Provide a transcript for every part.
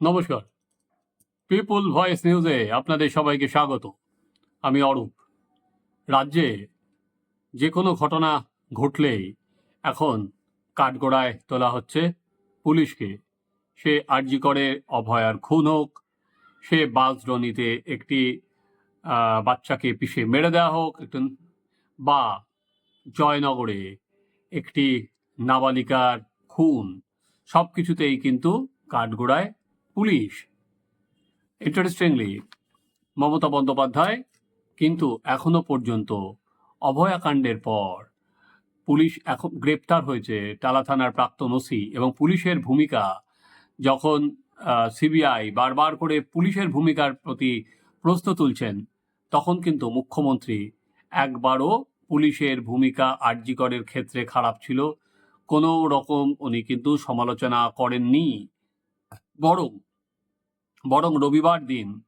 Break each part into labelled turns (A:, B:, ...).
A: নমস্কার। পিপুল ভয়েস নিউজে আপনাদের সবাইকে স্বাগত। আমি অরূপ। রাজ্যে যে কোনো ঘটনা ঘটলেই এখন কাঠগোড়ায় তোলা হচ্ছে পুলিশকে। সে আরজি করে অভয়ার খুন হোক, সে বাসডনিতে একটি বাচ্চাকে পিষে মেরে দেওয়া হোক, একটু, বা জয়নগরে একটি নাবালিকার খুন সব কিছুতেই কিন্তু কাঠগোড়ায় পুলিশ। ইন্টারেস্টিংলি মমতা বন্দ্যোপাধ্যায় কিন্তু এখনও পর্যন্ত অভয়াকাণ্ডের পর পুলিশ এখন গ্রেপ্তার হয়েছে টালা থানার প্রাক্তন ওসি এবং পুলিশের ভূমিকা যখন সিবিআই বারবার করে পুলিশের ভূমিকার প্রতি প্রশ্ন তুলছেন, তখন কিন্তু মুখ্যমন্ত্রী একবারও পুলিশের ভূমিকা আরজিকরের ক্ষেত্রে খারাপ ছিল। কোনো রকম উনি কিন্তু সমালোচনা করেননি। বরং বরং রবিবার দিন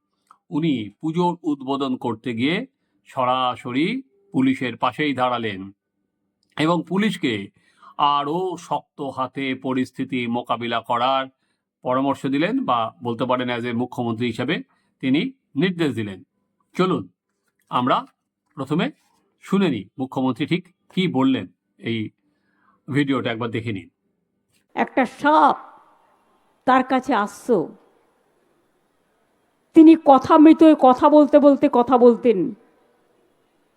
A: উনি পুজোর উদ্বোধন করতে গিয়ে সরাসরি পুলিশের পাশেই দাঁড়ালেন এবং পুলিশকে আরও শক্ত হাতে পরিস্থিতি মোকাবিলা করার পরামর্শ দিলেন বা বলতে পারেন অ্যাজ এ মুখ্যমন্ত্রী হিসাবে তিনি নির্দেশ দিলেন। চলুন, আমরা প্রথমে শুনে নিই মুখ্যমন্ত্রী ঠিক কি বললেন এই ভিডিওটা একবার দেখে নিন।
B: একটা সাপ তার কাছে আসছো তিনি কথা মৃতই কথা বলতে বলতে কথা বলতেন।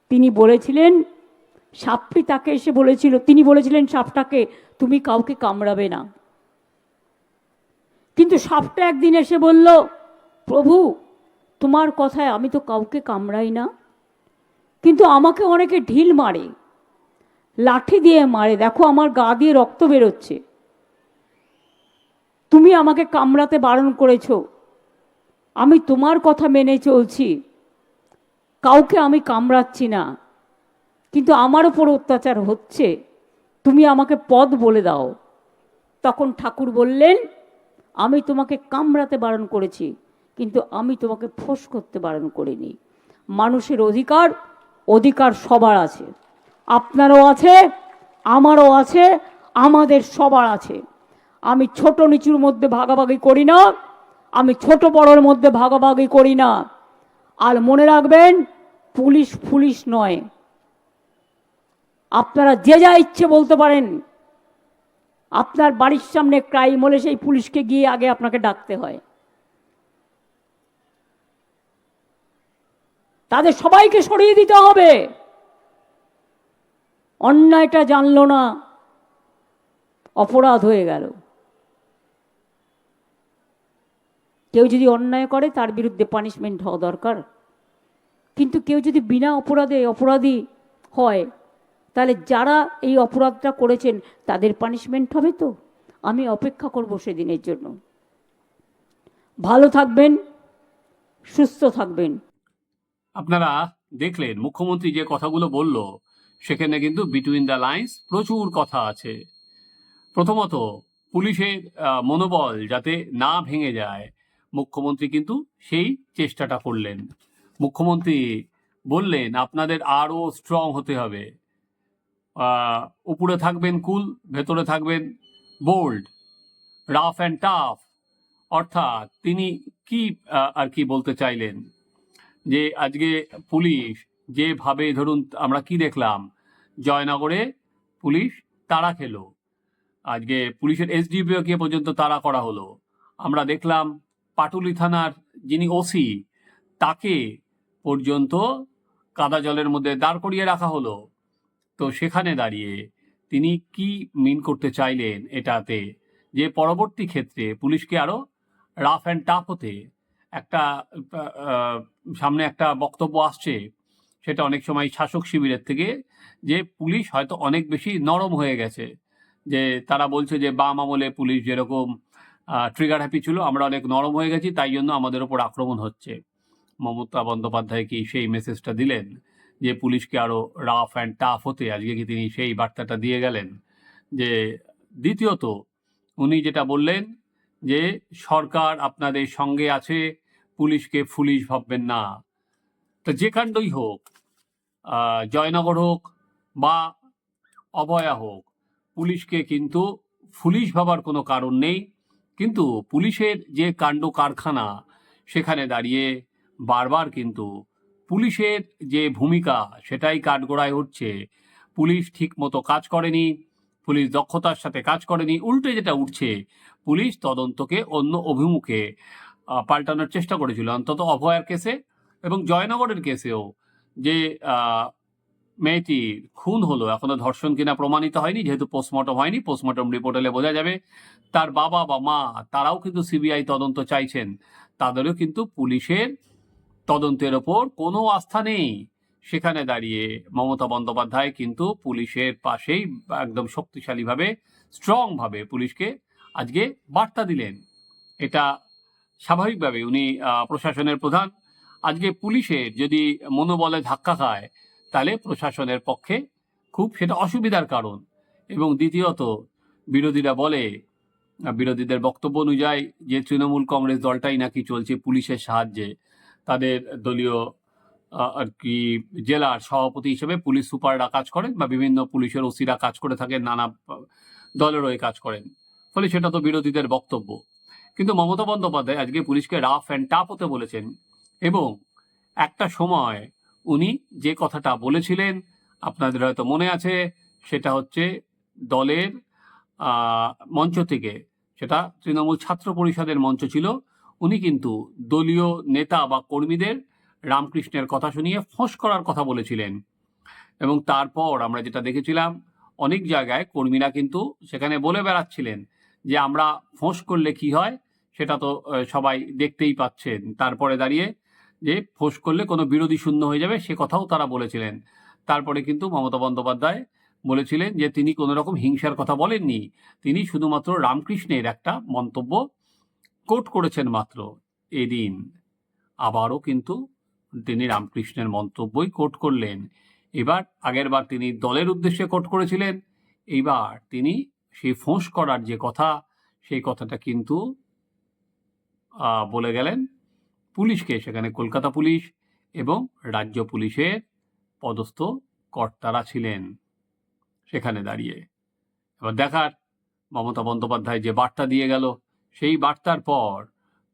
B: তিনি বলেছিলেন, সাপটি তাকে এসে বলেছিল, তিনি বলেছিলেন, সাপটাকে তুমি কাউকে কামড়াবে না। কিন্তু সাপটা একদিন এসে বলল, প্রভু, তোমার কথায় আমি তো কাউকে কামড়াই না। কিন্তু আমাকে অনেকে ঢিল মারে, লাঠি দিয়ে মারে, দেখো আমার গা দিয়ে রক্ত বেরোচ্ছে। তুমি আমাকে কামড়াতে বারণ করেছ আমি তোমার কথা মেনে চলছি। কাউকে আমি কামড়াচ্ছি না। কিন্তু আমার ওপর অত্যাচার হচ্ছে। তুমি আমাকে পদ বলে দাও। তখন ঠাকুর বললেন, আমি তোমাকে কামড়াতে বারণ করেছি, কিন্তু আমি তোমাকে ফোঁস করতে বারণ করিনি। মানুষের অধিকার অধিকার সবার আছে। আপনারও আছে, আমারও আছে, আমাদের সবার আছে। আমি ছোট নিচুর মধ্যে ভাগাভাগি করি না। আমি ছোট বড়র মধ্যে ভাগাভাগি করি না। আর মনে রাখবেন, পুলিশ পুলিশ নয়। আপনারা যে যা ইচ্ছে বলতে পারেন। আপনার বাড়ির সামনে ক্রাইম হলে সেই পুলিশকে গিয়ে আগে আপনাকে ডাকতে হয়। তাদের সবাইকে সরিয়ে দিতে হবে। অন্যায়টা জানলো না। অপরাধ হয়ে গেল। কেউ যদি অন্যায় করে, তার বিরুদ্ধে পানিশমেন্ট হওয়া দরকার। কিন্তু কেউ যদি বিনা অপরাধে অপরাধী হয়, তাহলে যারা এই অপরাধটা করেছেন, তাদের পানিশমেন্ট হবে তো? আমি অপেক্ষা করব সেদিনের জন্য। ভালো থাকবেন, সুস্থ থাকবেন।
A: আপনারা দেখলেন, মুখ্যমন্ত্রী যে কথাগুলো বলল, সেখানে কিন্তু বিটুইন দ্য লাইন্স প্রচুর কথা আছে। প্রথমত, পুলিশের মনোবল যাতে না ভেঙে যায় মুখ্যমন্ত্রী কিন্তু সেই চেষ্টাটা করলেন। মুখ্যমন্ত্রী বললেন, আপনাদের আরও স্ট্রং হতে হবে। উপরে থাকবেন কুল ভেতরে থাকবেন বোল্ড রাফ অ্যান্ড টাফ অর্থাৎ তিনি কি আর কি বলতে চাইলেন? যে আজকে পুলিশ যেভাবে ধরুন আমরা কি দেখলাম, জয়নগরে পুলিশ তাড়া খেলো। আজকে পুলিশের এসডিপিও কে পর্যন্ত তাড়া করা হলো? আমরা দেখলাম পাটুলি থানার যিনি ওসি, তাকে পর্যন্ত কাদা জলের মধ্যে দাঁড় করিয়ে রাখা হলো। তো সেখানে দাঁড়িয়ে তিনি কি মিন করতে চাইলেন এটাতে? যে পরবর্তী ক্ষেত্রে পুলিশকে আরও রাফ অ্যান্ড টাফ হতে একটা সামনে একটা বক্তব্য আসছে, সেটা অনেক সময় শাসক শিবিরের থেকে, যে পুলিশ হয়তো অনেক বেশি নরম হয়ে গেছে। যে তারা বলছে যে বাম আমলে পুলিশ যেরকম ট্রিগার হ্যাপি ছিল, আমরা অনেক নরম হয়ে গেছি, তাই জন্য আমাদের ওপর আক্রমণ হচ্ছে। মমতা বন্দ্যোপাধ্যায় কি সেই মেসেজটা দিলেন যে, পুলিশকে আরও রাফ অ্যান্ড টাফ হতে। আজকে কি তিনি সেই বার্তাটা দিয়ে গেলেন? যে, দ্বিতীয়ত, উনি যেটা বললেন যে, সরকার আপনাদের সঙ্গে আছে, পুলিশকে পুলিশ ভাববেন না। তো যে কাণ্ডই হোক জয়নগর হোক বা অভয়া হোক, পুলিশকে কিন্তু পুলিশ ভাবার কোনো কারণ নেই। কিন্তু পুলিশের যে কাণ্ড কারখানা, সেখানে দাঁড়িয়ে বারবার কিন্তু পুলিশের যে ভূমিকা, সেটাই কাঠগোড়ায় উঠছে। পুলিশ ঠিক মতো কাজ করেনি, পুলিশ দক্ষতার সাথে কাজ করেনি, উল্টে যেটা উঠছে, পুলিশ তদন্তকে অন্য অভিমুখে পাল্টানোর চেষ্টা করেছিল। অন্তত অভয়ার কেসে এবং জয়নগরের কেসেও যে আহ, মেয়েটির খুন হলো এখনও ধর্ষণ কিনা প্রমাণিত হয়নি যেহেতু পোস্টমর্টম হয়নি পোস্টমর্টম রিপোর্ট হলে বোঝা যাবে তার বাবা বা মা তারাও কিন্তু সিবিআই তদন্ত চাইছেন তাদেরও কিন্তু পুলিশের তদন্তের ওপর কোনো আস্থা নেই। সেখানে দাঁড়িয়ে মমতা বন্দ্যোপাধ্যায় কিন্তু পুলিশের পাশেই একদম শক্তিশালীভাবে স্ট্রংভাবে পুলিশকে আজকে বার্তা দিলেন। এটা স্বাভাবিকভাবে উনি প্রশাসনের প্রধান। আজকে পুলিশের যদি মনোবলে ধাক্কা খায় তাহলে প্রশাসনের পক্ষে খুব সেটা অসুবিধার কারণ। এবং দ্বিতীয়ত বিরোধীরা বলে বিরোধীদের বক্তব্য অনুযায়ী যে তৃণমূল কংগ্রেস দলটাই নাকি চলছে পুলিশের সাহায্যে তাদের দলীয় আর কি জেলার সভাপতি হিসেবে পুলিশ সুপাররা কাজ করেন বা বিভিন্ন পুলিশের ওসিরা কাজ করে থাকেন নানা আহ, দলের হয়ে কাজ করেন। ফলে সেটা তো বিরোধীদের বক্তব্য। কিন্তু মমতা বন্দ্যোপাধ্যায় আজকে পুলিশকে রাফ অ্যান্ড টাফ হতে বলেছেন এবং একটা সময় উনি যে কথাটা বলেছিলেন, আপনাদের হয়তো মনে আছে, সেটা হচ্ছে দলের মঞ্চ থেকে, সেটা তৃণমূল ছাত্র পরিষদের মঞ্চ ছিল, উনি কিন্তু দলীয় নেতা বা কর্মীদের রামকৃষ্ণের কথা শুনিয়ে ফোঁস করার কথা বলেছিলেন। এবং তারপর আমরা যেটা দেখেছিলাম, অনেক জায়গায় কর্মীরা কিন্তু সেখানে বলে বেড়াচ্ছিলেন যে, আমরা ফোঁস করলে কি হয়? সেটা তো সবাই দেখতেই পাচ্ছেন। তারপরে দাঁড়িয়ে যে ফোঁস করলে কোনো বিরোধী শূন্য হয়ে যাবে, সে কথাও তারা বলেছিলেন। তারপরে কিন্তু মমতা বন্দ্যোপাধ্যায় বলেছিলেন যে, তিনি কোনো রকম হিংসার কথা বলেননি। তিনি শুধুমাত্র রামকৃষ্ণের একটা মন্তব্য কোট করেছেন মাত্র এদিন। আবারও কিন্তু তিনি রামকৃষ্ণের মন্তব্যই কোট করলেন। এবার আগের বার তিনি দলের উদ্দেশ্যে কোট করেছিলেন। এইবার তিনি সেই ফোঁস করার যে কথা, সেই কথাটা কিন্তু বলে গেলেন পুলিশকে, সেখানে কলকাতা পুলিশ এবং রাজ্য পুলিশের পদস্থ কর্তারা ছিলেন সেখানে দাঁড়িয়ে। এবার দেখার, মমতা বন্দ্যোপাধ্যায় যে বার্তা দিয়ে গেল, সেই বার্তার পর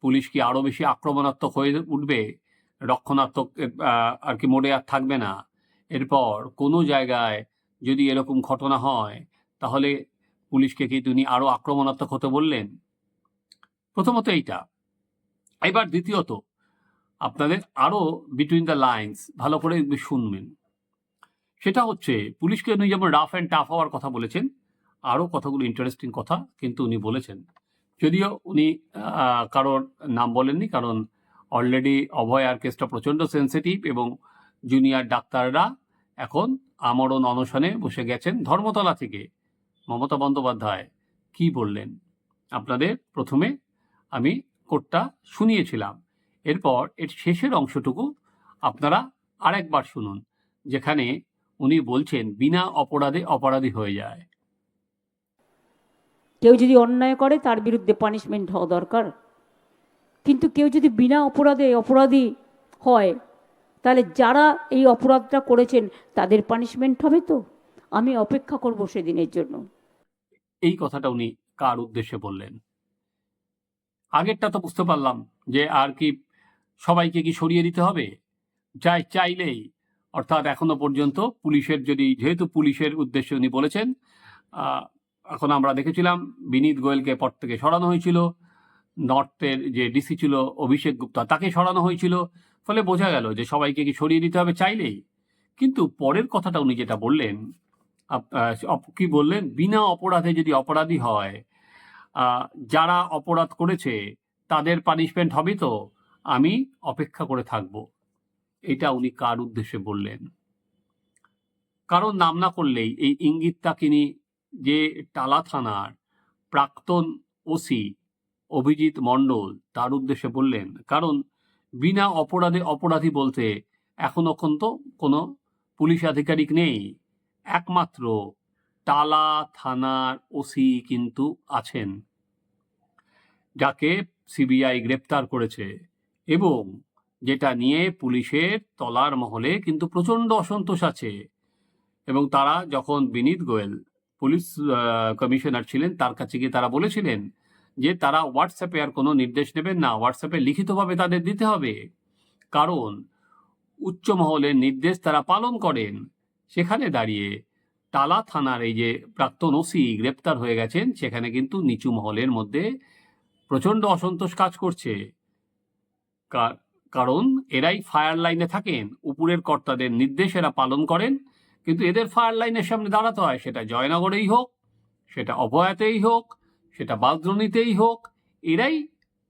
A: পুলিশ কি আরও বেশি আক্রমণাত্মক হয়ে উঠবে? রক্ষণাত্মক আর কি মোড়ে আর থাকবে না? এরপর কোনো জায়গায় যদি এরকম ঘটনা হয়, তাহলে পুলিশকে কি তিনি আরও আক্রমণাত্মক হতে বললেন? প্রথমত এইটা। এবার দ্বিতীয়ত আপনাদের আরও বিটুইন দ্য লাইন্স ভালো করে শুনবেন। সেটা হচ্ছে, পুলিশকে উনি যেমন রাফ অ্যান্ড টাফ হওয়ার কথা বলেছেন আরও কথাগুলো ইন্টারেস্টিং কথা কিন্তু উনি বলেছেন। যদিও উনি কারোর নাম বলেননি, কারণ অলরেডি অভয় আর কেসটা প্রচণ্ড সেন্সিটিভ এবং জুনিয়র ডাক্তাররা এখন আমরণ অনশনে বসে গেছেন ধর্মতলা থেকে। মমতা বন্দ্যোপাধ্যায় কি বললেন? আপনাদের প্রথমে আমি কোটটা শুনিয়েছিলাম। এরপর এর শেষের অংশটুকু আপনারা আরেকবার শুনুন যেখানে উনি বলছেন বিনা অপরাধে অপরাধী হয়ে যায়।
B: কেউ যদি অন্যায় করে তার বিরুদ্ধে পানিশমেন্ট হওয়া দরকার। কিন্তু কেউ যদি বিনা অপরাধে অপরাধী হয় তাহলে যারা এই অপরাধটা করেছেন তাদের পানিশমেন্ট হবে তো? আমি অপেক্ষা করব সেদিনের জন্য।
A: এই কথাটা উনি কার উদ্দেশ্যে বললেন? আগেরটা তো বুঝতে পারলাম যে আর কি সবাইকে কি সরিয়ে দিতে হবে? চাই চাইলেই। অর্থাৎ এখনও পর্যন্ত পুলিশের যদি, যেহেতু পুলিশের উদ্দেশ্যে উনি বলেছেন এখন আমরা দেখেছিলাম বিনীত গোয়েলকে পদ থেকে সরানো হয়েছিল। নর্থের যে ডিসি ছিল অভিষেক গুপ্তা, তাকে সরানো হয়েছিল। ফলে বোঝা গেল যে সবাইকে কি সরিয়ে দিতে হবে চাইলেই। কিন্তু পরের কথাটা উনি যেটা বললেন কি বললেন? বিনা অপরাধে যদি অপরাধী হয় যারা অপরাধ করেছে, তাদের পানিশমেন্ট হবে তো? আমি অপেক্ষা করে থাকব। এটা উনি কার উদ্দেশ্যে বললেন? কারণ নাম না করলেই এই ইঙ্গিতটা তিনি যে টালা থানার প্রাক্তন ওসি অভিজিৎ মণ্ডল তার উদ্দেশ্যে বললেন, কারণ বিনা অপরাধে অপরাধী বলতে এখনও পর্যন্ত কোনো পুলিশ আধিকারিক নেই। একমাত্র টালা থানার ওসি কিন্তু আছেন, যাকে সিবিআই গ্রেপ্তার করেছে। এবং যেটা নিয়ে পুলিশের তলার মহলে কিন্তু প্রচণ্ড অসন্তোষ আছে। এবং তারা যখন বিনীত গোয়েল, পুলিশ কমিশনার ছিলেন, তার কাছে গিয়ে তারা বলেছিলেন যে তারা হোয়াটসঅ্যাপে আর কোনো নির্দেশ নেবেন না। হোয়াটসঅ্যাপে লিখিতভাবে তাদের দিতে হবে। কারণ উচ্চ মহলের নির্দেশ তারা পালন করেন। সেখানে দাঁড়িয়ে টালা থানার এই যে প্রাক্তন ওসি গ্রেপ্তার হয়ে গেছেন, সেখানে কিন্তু নিচু মহলের মধ্যে প্রচণ্ড অসন্তোষ কাজ করছে। কারণ এরাই ফায়ার লাইনে থাকেন, উপরের কর্তাদের নির্দেশ এরা পালন করেন, কিন্তু এদের ফায়ার লাইনের সামনে দাঁড়াতে হয়, সেটা জয়নগরেই হোক, সেটা অভয়াতেই হোক, সেটা বালদ্রণীতেই হোক, এরাই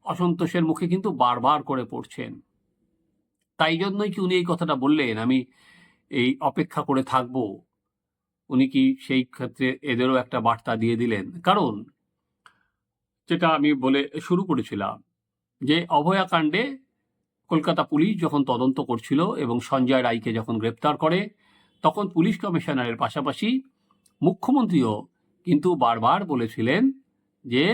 A: অসন্তোষের মুখে কিন্তু বারবার করে পড়ছেন। তাই জন্যই কি উনি এই কথাটা বললেন, আমি এই অপেক্ষা করে থাকব। উনি কি সেই ক্ষেত্রে এদেরও একটা বার্তা দিয়ে দিলেন? কারণ যেটা আমি বলে শুরু করেছিলাম, যে অভয়াকাণ্ডে কলকাতা পুলিশ যখন তদন্ত করছিল এবং সঞ্জয় রায়কে যখন গ্রেপ্তার করে, তখন পুলিশ কমিশনারের পাশাপাশি মুখ্যমন্ত্রীও কিন্তু বারবার বলেছিলেন যে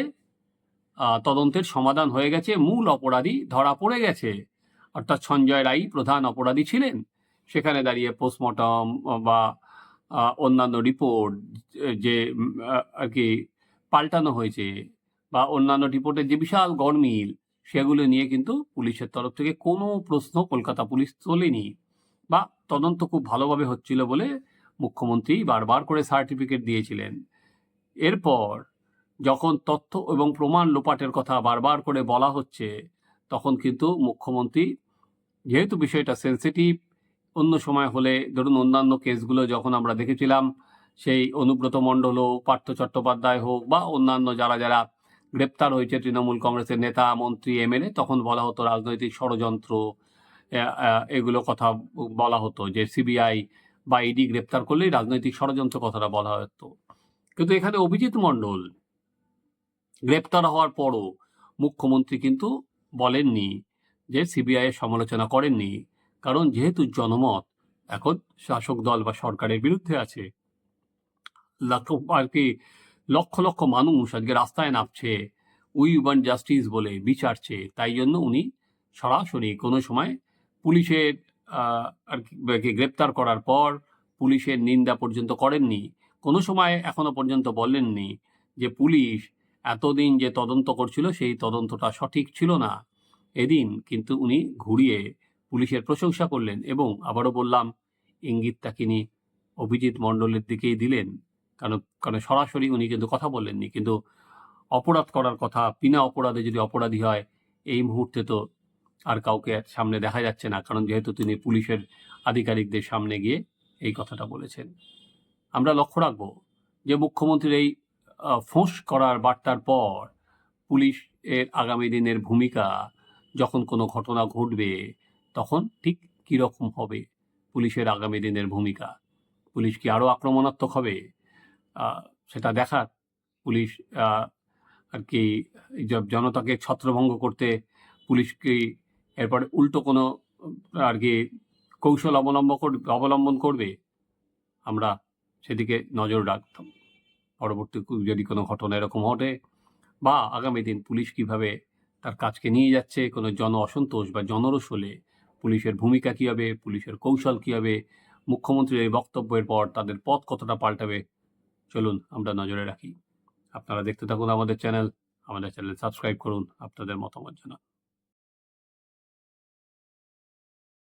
A: তদন্তের সমাধান হয়ে গেছে, মূল অপরাধী ধরা পড়ে গেছে। অর্থাৎ সঞ্জয় রায় প্রধান অপরাধী ছিলেন। সেখানে দাঁড়িয়ে পোস্টমর্টম বা অন্যান্য রিপোর্ট যে আর কি, পাল্টানো হয়েছে বা অন্যান্য রিপোর্টের যে বিশাল গরমিল সেগুলো নিয়ে কিন্তু পুলিশের তরফ থেকে কোনো প্রশ্ন কলকাতা পুলিশ তোলেনি বা তদন্ত খুব ভালোভাবে হচ্ছিল বলে মুখ্যমন্ত্রী বারবার করে সার্টিফিকেট দিয়েছিলেন। এরপর যখন তথ্য এবং প্রমাণ লোপাটের কথা বারবার করে বলা হচ্ছে, তখন কিন্তু মুখ্যমন্ত্রী যেহেতু বিষয়টা সেন্সিটিভ, অন্য সময় হলে ধরুন অন্যান্য কেসগুলো যখন আমরা দেখেছিলাম, সেই অনুব্রত মণ্ডল হোক পার্থ চট্টোপাধ্যায় হোক বা অন্যান্য যারা যারা গ্রেপ্তার হয়েছে তৃণমূল কংগ্রেসের নেতা, মন্ত্রী, এমএলএ। তখন বলা হতো রাজনৈতিক ষড়যন্ত্র এগুলো কথা বলা হতো যে সিবিআই বা ইডি গ্রেপ্তার করলেই রাজনৈতিক ষড়যন্ত্র কথাটা বলা হতো। কিন্তু এখানে অভিজিৎ মণ্ডল গ্রেপ্তার হওয়ার পরও মুখ্যমন্ত্রী কিন্তু বলেননি যে সিবিআই এর সমালোচনা করেননি। কারণ যেহেতু জনমত, এখন শাসক দল বা সরকারের বিরুদ্ধে আছে। আর কি লক্ষ লক্ষ মানুষ আজকে রাস্তায় নামছে, উই ওয়ান্ট জাস্টিস বলে বিচার চেয়ে তাই জন্য উনি সরাসরি কোনো সময় পুলিশের আর কি গ্রেপ্তার করার পর পুলিশের নিন্দা পর্যন্ত করেননি। কোনো সময় এখনও পর্যন্ত বলেননি যে পুলিশ এতদিন যে তদন্ত করছিল সেই তদন্তটা সঠিক ছিল না। এদিন কিন্তু উনি ঘুরিয়ে পুলিশের প্রশংসা করলেন এবং আবারও বললাম, ইঙ্গিতটা তিনি অভিজিৎ মণ্ডলের দিকেই দিলেন। কারণ কারণ সরাসরি উনি কিন্তু কথা বললেননি। কিন্তু অপরাধ করার কথা, বিনা অপরাধে যদি অপরাধী হয়, এই মুহূর্তে তো আর কাউকে সামনে দেখা যাচ্ছে না, কারণ যেহেতু তিনি পুলিশের আধিকারিকদের সামনে গিয়ে এই কথাটা বলেছেন। আমরা লক্ষ্য রাখব যে মুখ্যমন্ত্রীর এই ফোঁস করার বার্তার পর পুলিশ এর আগামী দিনের ভূমিকা, যখন কোনো ঘটনা ঘটবে, তখন ঠিক কীরকম হবে পুলিশের আগামী দিনের ভূমিকা? পুলিশ কি আরও আক্রমণাত্মক হবে? সেটা দেখার পুলিশ আর কি জনতাকে ছত্রভঙ্গ করতে পুলিশ কি এরপরে উল্টো কোনো, আর কি, কৌশল অবলম্বন করবে অবলম্বন করবে? আমরা সেদিকে নজর রাখতাম। পরবর্তী যদি কোনো ঘটনা এরকম ঘটে বা আগামী দিন পুলিশ কীভাবে তার কাজকে নিয়ে যাচ্ছে, কোনো জন অসন্তোষ বা জনরস হলে পুলিশের ভূমিকা কী হবে, পুলিশের কৌশল কী হবে, মুখ্যমন্ত্রীর এই বক্তব্যের পর তাদের পথ কতটা পাল্টাবে চলুন আমরা নজরে রাখি। আপনারা দেখতে থাকুন আমাদের চ্যানেল। আমাদের চ্যানেল সাবস্ক্রাইব করুন আপনাদের মতামত জানান।